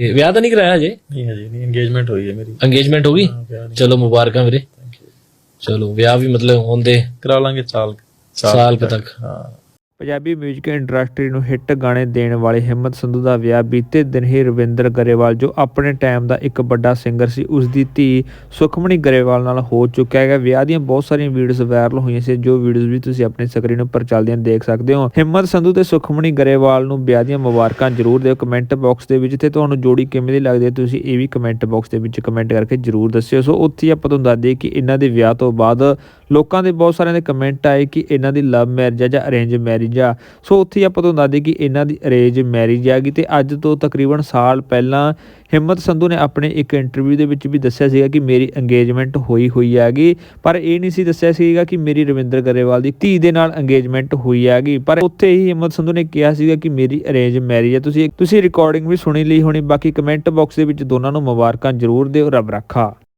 ਇਹ ਵਿਆਹ ਤਾਂ ਨਹੀਂ ਕਰਾਇਆ ਅਜੇ ਨਹੀਂ ਹਜੇ ਨਹੀਂ ਇੰਗੇਜਮੈਂਟ ਹੋਈ ਹੈ ਮੇਰੀ। ਇੰਗੇਜਮੈਂਟ ਹੋ ਗਈ? ਹਾਂ, ਵਿਆਹ ਨਹੀਂ ਚਲੋ ਮੁਬਾਰਕਾਂ ਵੀਰੇ। ਚਲੋ ਵਿਆਹ ਵੀ ਮਤਲਬ ਹੁੰਦੇ ਕਰਾ ਲਾਂਗੇ ਸਾਲ ਸਾਲ ਕੁ ਤੱਕ। ਹਾਂ। ਪੰਜਾਬੀ 뮤직 ਇੰਡਸਟਰੀ ਨੂੰ ਹਿੱਟ ਗਾਣੇ ਦੇਣ ਵਾਲੇ ਹਿੰਮਤ ਸੰਧੂ ਦਾ ਵਿਆਹ ਬੀਤੇ ਦਿਨ ਹੀ ਰਵਿੰਦਰ ਗਰੇਵਾਲ, ਜੋ ਆਪਣੇ ਟਾਈਮ ਦਾ ਇੱਕ ਵੱਡਾ ਸਿੰਗਰ ਸੀ ਉਸ ਦੀ ਧੀ ਸੁਖਮਣੀ ਗਰੇਵਾਲ ਨਾਲ ਹੋ ਚੁੱਕਿਆ ਹੈਗਾ। ਵਿਆਹ ਦੀਆਂ ਬਹੁਤ ਸਾਰੀਆਂ ਵੀਡੀਓਜ਼ ਵਾਇਰਲ ਹੋਈਆਂ ਸੀ, ਜੋ ਵੀਡੀਓਜ਼ ਵੀ ਤੁਸੀਂ ਆਪਣੀ ਸਕਰੀਨ ਉੱਪਰ ਚੱਲਦੀਆਂ ਦੇਖ ਸਕਦੇ ਹੋ। ਹਿੰਮਤ ਸੰਧੂ ਤੇ ਸੁਖਮਣੀ ਗਰੇਵਾਲ ਨੂੰ ਵਿਆਹ ਦੀਆਂ ਮੁਬਾਰਕਾਂ ਜ਼ਰੂਰ ਦਿਓ। ਕਮੈਂਟ ਬਾਕਸ ਦੇ ਵਿੱਚ ਤੇ ਤੁਹਾਨੂੰ ਜੋੜੀ ਕਿਵੇਂ ਦੀ ਲੱਗਦੀ ਹੈ, ਤੁਸੀਂ ਇਹ ਵੀ ਕਮੈਂਟ ਬਾਕਸ ਦੇ ਵਿੱਚ ਕਮੈਂਟ ਕਰਕੇ ਜ਼ਰੂਰ ਦੱਸਿਓ। ਸੋ ਉੱਥੇ ਹੀ ਆਪਾਂ ਤੁਹਾਨੂੰ ਦੱਸ ਦਈਏ ਕਿ ਇਹਨਾਂ ਦੇ ਵਿਆਹ ਤੋਂ ਬਾਅਦ ਲੋਕਾਂ ਦੇ ਬਹੁਤ ਸਾਰਿਆਂ ਦੇ ਕਮੈਂਟ ਆਏ ਕਿ ਇਹਨਾਂ ਦੀ ਲਵ ਮੈਰਿਜ ਆ ਜਾਂ ਅਰੇਂਜ ਮੈਰਿਜ ਆ। ਸੋ ਉੱਥੇ ਹੀ ਆਪਾਂ ਤੁਹਾਨੂੰ ਦੱਸ ਦਈਏ ਕਿ ਇਹਨਾਂ ਦੀ ਅਰੇਂਜ ਮੈਰਿਜ ਆ ਗਈ ਤੇ ਅੱਜ ਤੋਂ ਤਕਰੀਬਨ ਸਾਲ ਪਹਿਲਾਂ ਹਿੰਮਤ ਸੰਧੂ ਨੇ ਆਪਣੇ ਇੱਕ ਇੰਟਰਵਿਊ ਦੇ ਵਿੱਚ ਵੀ ਦੱਸਿਆ ਸੀਗਾ ਕਿ ਮੇਰੀ ਇੰਗੇਜਮੈਂਟ ਹੋਈ ਹੋਈ ਹੈਗੀ ਪਰ ਇਹ ਨਹੀਂ ਸੀ ਦੱਸਿਆ ਸੀਗਾ ਕਿ ਮੇਰੀ ਰਵਿੰਦਰ ਗਰੇਵਾਲ ਦੀ ਧੀ ਦੇ ਨਾਲ ਇੰਗੇਜਮੈਂਟ ਹੋਈ ਹੈਗੀ ਪਰ ਉੱਥੇ ਹੀ ਹਿੰਮਤ ਸੰਧੂ ਨੇ ਕਿਹਾ ਸੀਗਾ ਕਿ ਮੇਰੀ ਅਰੇਂਜ ਮੈਰਿਜ ਹੈ ਤੁਸੀਂ ਤੁਸੀਂ ਰਿਕਾਰਡਿੰਗ ਵੀ ਸੁਣੀ ਲਈ ਹੋਣੀ, ਬਾਕੀ ਕਮੈਂਟ ਬਾਕਸ ਦੇ ਵਿੱਚ ਦੋਨਾਂ ਨੂੰ ਮੁਬਾਰਕਾਂ ਜ਼ਰੂਰ ਦਿਓ, ਰੱਬ ਰੱਖਾ।